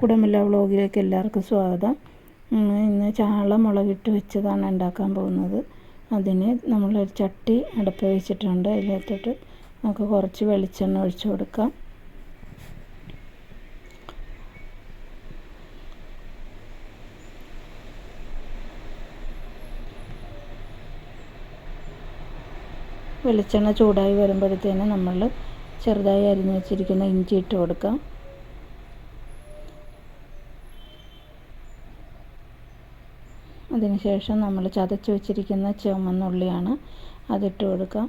കുടമില്ല വ്ളോഗിലേക്ക് എല്ലാവർക്കും സ്വാഗതം. ഇന്ന് ചാള മുളകിട്ട് വെച്ചതാണ് ഉണ്ടാക്കാൻ പോകുന്നത്. അതിന് നമ്മളൊരു ചട്ടി അടുപ്പ് വെച്ചിട്ടുണ്ട്. അതിനകത്തോട്ട് നമുക്ക് കുറച്ച് വെളിച്ചെണ്ണ ഒഴിച്ചു കൊടുക്കാം. വെളിച്ചെണ്ണ ചൂടായി വരുമ്പോഴത്തേന് നമ്മൾ ചെറുതായി അരിഞ്ഞു വെച്ചിരിക്കുന്ന ഇഞ്ചി ഇട്ട് കൊടുക്കാം. അതിനുശേഷം നമ്മൾ ചതച്ച് വെച്ചിരിക്കുന്ന ചുമന്നുള്ളിയാണ് അതിട്ട് കൊടുക്കാം.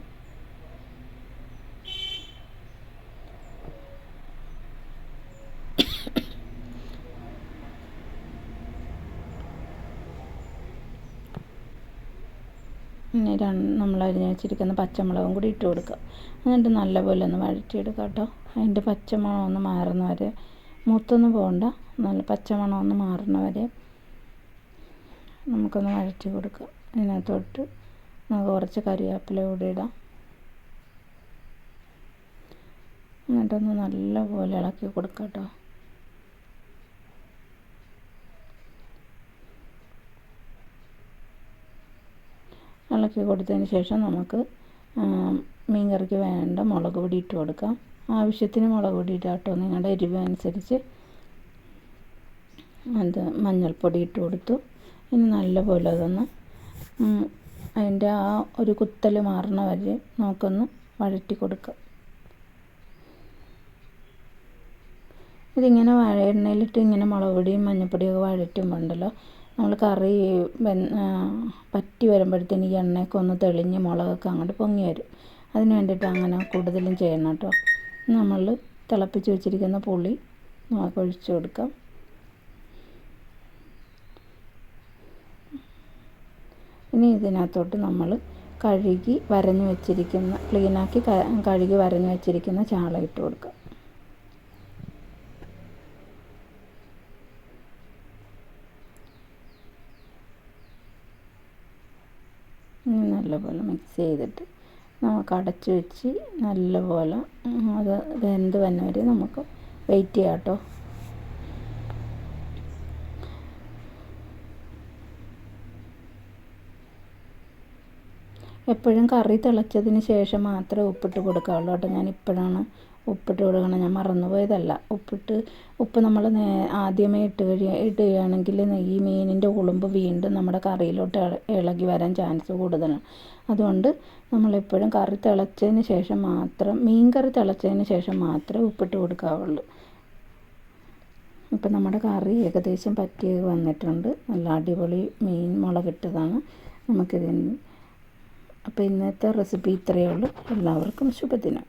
പിന്നെ നമ്മൾ അരിഞ്ഞ് വെച്ചിരിക്കുന്ന പച്ചമുളകും കൂടി ഇട്ട് കൊടുക്കുക എന്നിട്ട് നല്ലപോലെ ഒന്ന് വഴറ്റിയെടുക്കുക കേട്ടോ. അതിന്റെ പച്ചമണം ഒന്ന് മാറുന്ന വരെ മൂത്തൊന്നും പോകണ്ട. നല്ല പച്ചമണം ഒന്ന് മാറുന്ന വരെ നമുക്കൊന്ന് വഴറ്റി കൊടുക്കാം. അതിനകത്തോട്ട് നമുക്ക് കുറച്ച് കറിവേപ്പില കൂടി ഇടാം. എന്നിട്ടൊന്ന് നല്ലപോലെ ഇളക്കി കൊടുക്കാം കേട്ടോ. ഇളക്കി കൊടുത്തതിന് ശേഷം നമുക്ക് മീൻ കറിക്ക് വേണ്ട മുളക് പൊടി ഇട്ട് കൊടുക്കാം. ആവശ്യത്തിന് മുളക് പൊടി ഇടാം കേട്ടോ. നിങ്ങളുടെ എരിവ് അനുസരിച്ച്. അത് മഞ്ഞൾപ്പൊടി ഇട്ട് കൊടുത്തു. ഇനി നല്ലപോലെ അതൊന്ന് അതിന്റെ ആ ഒരു കുത്തൽ മാറണ വരെ നമുക്കൊന്ന് വഴറ്റി കൊടുക്കാം. ഇതിങ്ങനെ വഴയെണ്ണയിലിട്ട് ഇങ്ങനെ മുളക് പൊടിയും മഞ്ഞൾപ്പൊടിയൊക്കെ വഴറ്റുമ്പോൾ ഉണ്ടല്ലോ നമ്മൾ കറി പറ്റി വരുമ്പോഴത്തേന് ഈ എണ്ണയൊക്കെ ഒന്ന് തെളിഞ്ഞ് മുളകൊക്കെ അങ്ങോട്ട് പൊങ്ങി വരും. അതിന് വേണ്ടിയിട്ട് അങ്ങനെ കൂടുതലും ചെയ്യണം കേട്ടോ. നമ്മൾ തിളപ്പിച്ച് വെച്ചിരിക്കുന്ന പുളി നമുക്ക് ഒഴിച്ച് കൊടുക്കാം. ഇനി ഇതിനകത്തോട്ട് നമ്മൾ കഴുകി വരഞ്ഞു വെച്ചിരിക്കുന്ന ക്ലീനാക്കി കഴുകി വരഞ്ഞു വെച്ചിരിക്കുന്ന ചാള ഇട്ട് കൊടുക്കുക ഇനി നല്ലപോലെ മിക്സ് ചെയ്തിട്ട് നമുക്ക് അടച്ചു വെച്ച് നല്ലപോലെ അത് വെന്ത് വന്നവരെ നമുക്ക് വെയിറ്റ് ചെയ്യാം കേട്ടോ എപ്പോഴും കറി തിളച്ചതിന് ശേഷം മാത്രമേ ഉപ്പിട്ട് കൊടുക്കാവുള്ളൂ കേട്ടോ. ഞാൻ ഇപ്പോഴാണ് ഉപ്പിട്ട് കൊടുക്കണം ഞാൻ മറന്നുപോയതല്ല. ഉപ്പിട്ട് ഉപ്പ് നമ്മൾ നേ ആദ്യമേ ഇട്ട് കഴി ഇടുകയാണെങ്കിൽ ഈ മീനിന്റെ ഉളുമ്പ് വീണ്ടും നമ്മുടെ കറിയിലോട്ട് ഇളകി വരാൻ ചാൻസ് കൂടുതലാണ്. അതുകൊണ്ട് നമ്മളെപ്പോഴും കറി തിളച്ചതിന് ശേഷം മാത്രം മീൻ കറി തിളച്ചതിന് ശേഷം മാത്രമേ ഉപ്പിട്ട് കൊടുക്കാവുള്ളൂ. ഇപ്പം നമ്മുടെ കറി ഏകദേശം പറ്റി വന്നിട്ടുണ്ട്. നല്ല അടിപൊളി മീൻ മുളകിട്ടതാണ്. നമുക്കിതിന് അപ്പോൾ ഇന്നത്തെ റെസിപ്പി ഇത്രയേ ഉള്ളൂ. എല്ലാവർക്കും ശുഭദിനം.